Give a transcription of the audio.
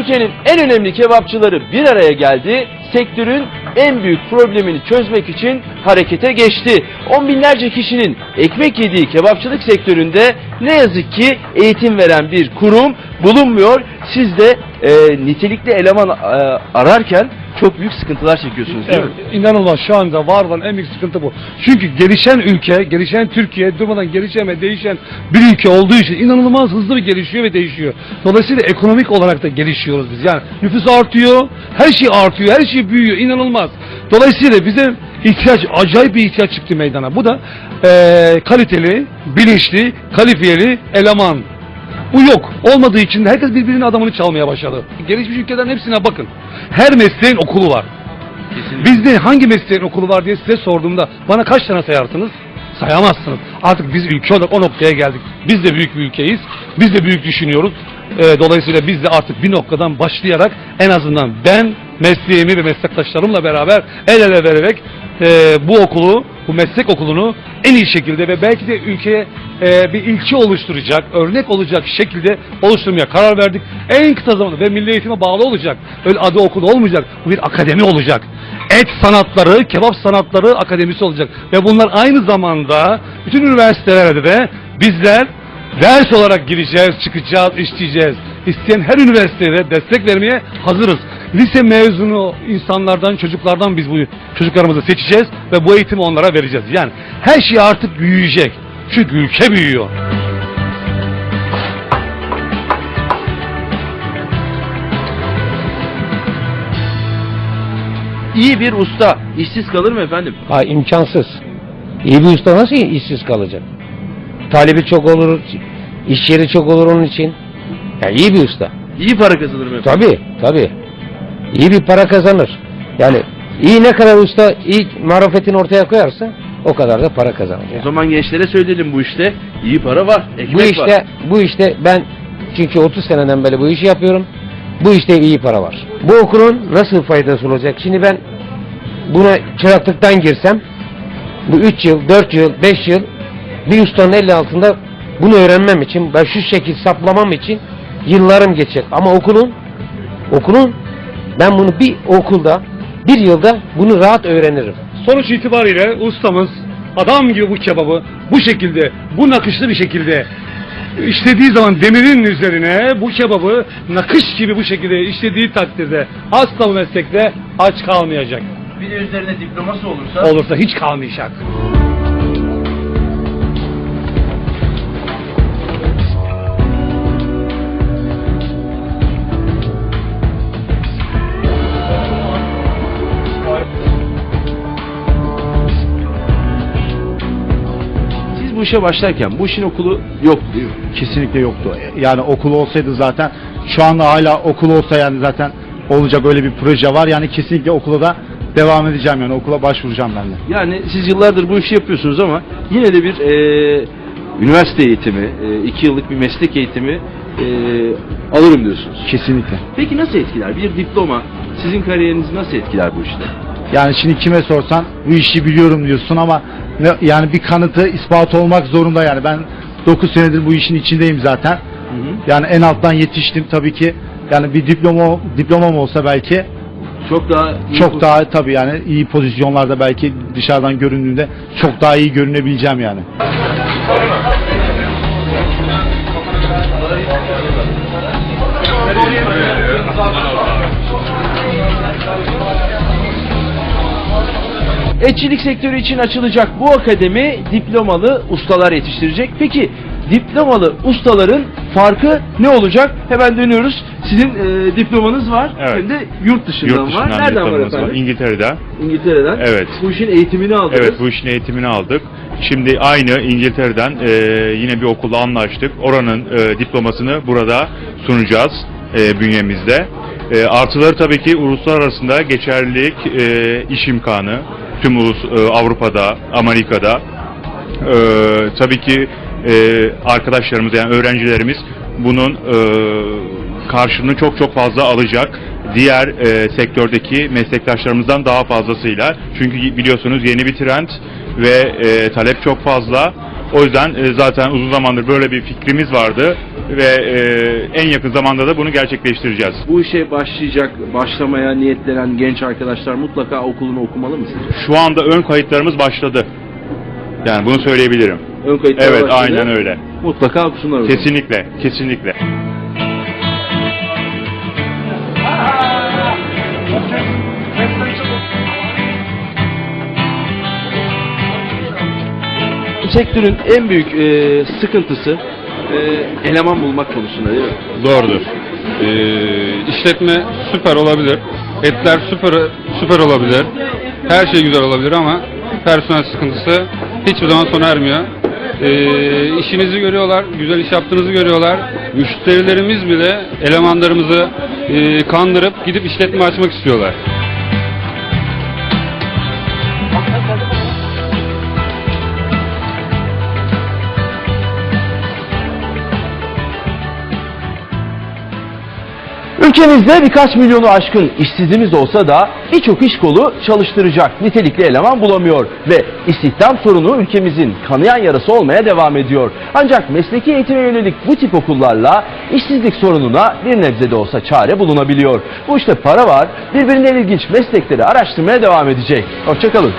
ülkenin en önemli kebapçıları bir araya geldi. Sektörün en büyük problemini çözmek için harekete geçti. On binlerce kişinin ekmek yediği kebapçılık sektöründe ne yazık ki eğitim veren bir kurum bulunmuyor. Siz de e, nitelikli eleman e, ararken çok büyük sıkıntılar çekiyorsunuz değil mi? Evet, inanılmaz şu anda var olan en büyük sıkıntı bu. Çünkü gelişen ülke, gelişen Türkiye durmadan gelişen ve değişen bir ülke olduğu için inanılmaz hızlı bir gelişiyor ve değişiyor. Dolayısıyla ekonomik olarak da gelişiyoruz biz. Yani nüfus artıyor, her şey artıyor, her şey büyüyor, inanılmaz. Dolayısıyla bize ihtiyaç, acayip bir ihtiyaç çıktı meydana. Bu da eee, kaliteli, bilinçli, kalifiyeli eleman. Bu yok. Olmadığı için herkes birbirinin adamını çalmaya başladı. Gelişmiş ülkelerin hepsine bakın. Her mesleğin okulu var. Bizde hangi mesleğin okulu var diye size sorduğumda bana kaç tane sayarsınız? Sayamazsınız. Artık biz ülke olarak o noktaya geldik. Biz de büyük bir ülkeyiz. Biz de büyük düşünüyoruz. Ee, dolayısıyla biz de artık bir noktadan başlayarak en azından ben mesleğimi ve meslektaşlarımla beraber el ele vererek e, bu okulu, bu meslek okulunu en iyi şekilde ve belki de ülkeye e, bir ilçe oluşturacak, örnek olacak şekilde oluşturmaya karar verdik. En kısa zamanda ve milli eğitime bağlı olacak. Öyle adı okul olmayacak. Bu bir akademi olacak. Et sanatları, kebap sanatları akademisi olacak. Ve bunlar aynı zamanda bütün üniversitelerde de bizler ders olarak gireceğiz, çıkacağız, işleyeceğiz. İsteyen her üniversiteye destek vermeye hazırız. Lise mezunu insanlardan, çocuklardan biz bu çocuklarımızı seçeceğiz ve bu eğitimi onlara vereceğiz. Yani her şey artık büyüyecek. Çünkü ülke büyüyor. İyi bir usta işsiz kalır mı efendim? Ha imkansız. İyi bir usta nasıl işsiz kalacak? Talebi çok olur, iş yeri çok olur onun için. Ya iyi bir usta. İyi para kazanır mı efendim? Tabii, tabii. İyi bir para kazanır. Yani iyi ne kadar usta iyi marifetini ortaya koyarsa o kadar da para kazanır. O yani. zaman gençlere söyleyelim bu işte iyi para var, ekmek Bu işte var. bu işte ben çünkü 30 seneden beri bu işi yapıyorum. Bu işte iyi para var. Bu okulun nasıl faydası olacak? Şimdi ben buna çıraklıktan girsem bu 3 yıl, 4 yıl, 5 yıl bir ustanın eli altında bunu öğrenmem için ben şu şekil saplamam için yıllarım geçecek. Ama okulun okulun ben bunu bir okulda bir yılda bunu rahat öğrenirim. Sonuç itibariyle ustamız adam gibi bu kebabı bu şekilde, bu nakışlı bir şekilde işlediği zaman demirin üzerine bu kebabı nakış gibi bu şekilde işlediği takdirde asla bu meslekte aç kalmayacak. Bir de üzerine diploması olursa Olursa hiç kalmayacak. İşe başlarken bu işin okulu yok değil mi? kesinlikle yoktu. Yani okul olsaydı zaten şu anda hala okul olsa yani zaten olacak öyle bir proje var. Yani kesinlikle okula da devam edeceğim yani okula başvuracağım ben de. Yani siz yıllardır bu işi yapıyorsunuz ama yine de bir e, üniversite eğitimi, e, iki yıllık bir meslek eğitimi e, alırım diyorsunuz. Kesinlikle. Peki nasıl etkiler? Bir diploma sizin kariyerinizi nasıl etkiler bu işte? Yani şimdi kime sorsan bu işi biliyorum diyorsun ama ne, yani bir kanıtı ispat olmak zorunda yani. Ben 9 senedir bu işin içindeyim zaten. Yani en alttan yetiştim tabii ki. Yani bir diploma diplomam olsa belki Çok daha iyi çok daha tabii yani iyi pozisyonlarda belki dışarıdan göründüğünde çok daha iyi görünebileceğim yani. Etçilik sektörü için açılacak bu akademi diplomalı ustalar yetiştirecek. Peki diplomalı ustaların farkı ne olacak? Hemen dönüyoruz. Sizin e, diplomanız var. Evet. Hem de yurt dışından, Yurt dışından var. Nereden var efendim? İngiltere'den. İngiltere'den. Evet. Bu işin eğitimini aldınız. Evet bu işin eğitimini aldık. Şimdi aynı İngiltere'den e, yine bir okulla anlaştık. Oranın e, diplomasını burada sunacağız e, bünyemizde. E, artıları tabii ki uluslar arasında geçerlilik, e, iş imkanı tüm ulus e, Avrupa'da, Amerika'da. E, tabii ki e, arkadaşlarımız yani öğrencilerimiz bunun e, karşılığını çok çok fazla alacak. Diğer e, sektördeki meslektaşlarımızdan daha fazlasıyla. Çünkü biliyorsunuz yeni bir trend ve e, talep çok fazla. O yüzden e, zaten uzun zamandır böyle bir fikrimiz vardı ve e, en yakın zamanda da bunu gerçekleştireceğiz. Bu işe başlayacak, başlamaya niyetlenen genç arkadaşlar mutlaka okulunu okumalı mı sizce? Şu anda ön kayıtlarımız başladı. Yani bunu söyleyebilirim. Ön kayıtlara Evet başladı. aynen öyle. Mutlaka okusunlar. o zaman. Kesinlikle, kesinlikle. Sektörün en büyük e, sıkıntısı e, eleman bulmak konusunda değil mi? Doğrudur. Ee, işletme süper olabilir. Etler süper süper olabilir. Her şey güzel olabilir ama personel sıkıntısı hiçbir zaman sona ermiyor. Ee, işinizi görüyorlar, güzel iş yaptığınızı görüyorlar. Müşterilerimiz bile elemanlarımızı e, kandırıp gidip işletme açmak istiyorlar. Ülkemizde birkaç milyonu aşkın işsizimiz olsa da birçok iş kolu çalıştıracak nitelikli eleman bulamıyor ve istihdam sorunu ülkemizin kanayan yarası olmaya devam ediyor. Ancak mesleki eğitime yönelik bu tip okullarla işsizlik sorununa bir nebze de olsa çare bulunabiliyor. Bu işte para var, birbirinden ilginç meslekleri araştırmaya devam edecek. Hoşçakalın.